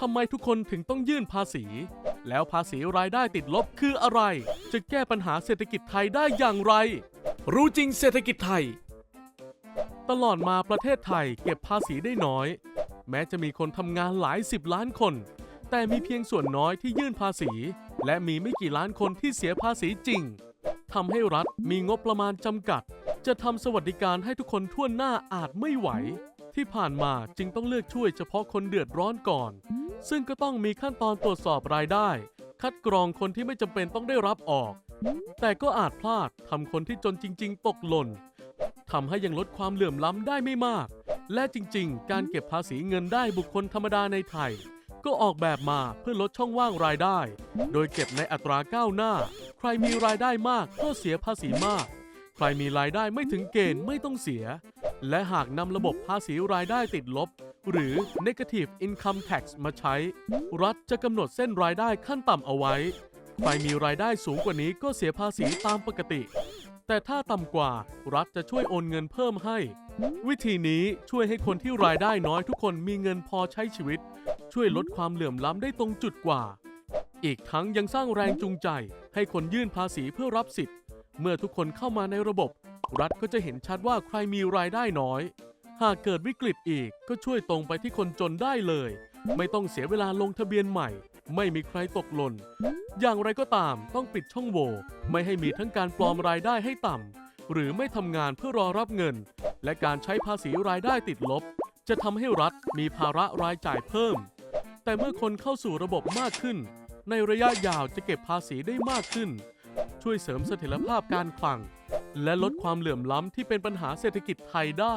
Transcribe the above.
ทำไมทุกคนถึงต้องยื่นภาษี แล้วภาษีรายได้ติดลบคืออะไร จะแก้ปัญหาเศรษฐกิจไทยได้อย่างไร รู้จริงเศรษฐกิจไทย ตลอดมาประเทศไทยเก็บภาษีได้น้อย แม้จะมีคนทำงานหลายสิบล้านคน แต่มีเพียงส่วนน้อยที่ยื่นภาษี และมีไม่กี่ล้านคนที่เสียภาษีจริงทำให้รัฐมีงบประมาณจำกัด จะทำสวัสดิการให้ทุกคนทั่วหน้าอาจไม่ไหว ที่ผ่านมาจึงต้องเลือกช่วยเฉพาะคนเดือดร้อนก่อน ซึ่งก็ต้องมีขั้นตอนตรวจสอบรายได้ คัดกรองคนที่ไม่จำเป็นต้องได้รับออก แต่ก็อาจพลาดทำคนที่จนจริง ๆ ตกหล่นทำให้ยังลดความเหลื่อมล้ำได้ไม่มาก และจริง ๆ การเก็บภาษีเงินได้บุคคลธรรมดาในไทย ก็ออกแบบมาเพื่อลดช่องว่างรายได้ โดยเก็บในอัตราก้าวหน้า ใครมีรายได้มากก็เสียภาษีมาก ใครมีรายได้ไม่ถึงเกณฑ์ไม่ต้องเสีย และหากนำระบบภาษีรายได้ติดลบ หรือ negative income tax มาใช้ รัฐจะกำหนดเส้นรายได้ขั้นต่ำเอาไว้ ใครมีรายได้สูงกว่านี้ก็เสียภาษีตามปกติ แต่ถ้าต่ำกว่ารัฐจะช่วยโอนเงินเพิ่มให้ วิธีนี้ช่วยให้คนที่รายได้น้อยทุกคนมีเงินพอใช้ชีวิต ช่วยลดความเหลื่อมล้ำได้ตรงจุดกว่า อีกทั้งยังสร้างแรงจูงใจ ให้คนยื่นภาษีเพื่อรับสิทธิ์ เมื่อทุกคนเข้ามาในระบบ รัฐก็จะเห็นชัดว่าใครมีรายได้น้อย หากเกิดวิกฤตอีกก็ช่วยตรงไปที่คนจนได้เลย ไม่ต้องเสียเวลาลงทะเบียนใหม่ ไม่มีใครตกหล่น อย่างไรก็ตามต้องปิดช่องโหว่ไม่ให้มีทั้งการปลอมรายได้ให้ต่ำหรือไม่ทำงานเพื่อรอรับเงิน และการใช้ภาษีรายได้ติดลบ จะทำให้รัฐมีภาระรายจ่ายเพิ่ม แต่เมื่อคนเข้าสู่ระบบมากขึ้น ในระยะยาวจะเก็บภาษีได้มากขึ้น ช่วยเสริมเสถียรภาพการคลัง และลดความเหลื่อมล้ำที่เป็นปัญหาเศรษฐกิจไทยได้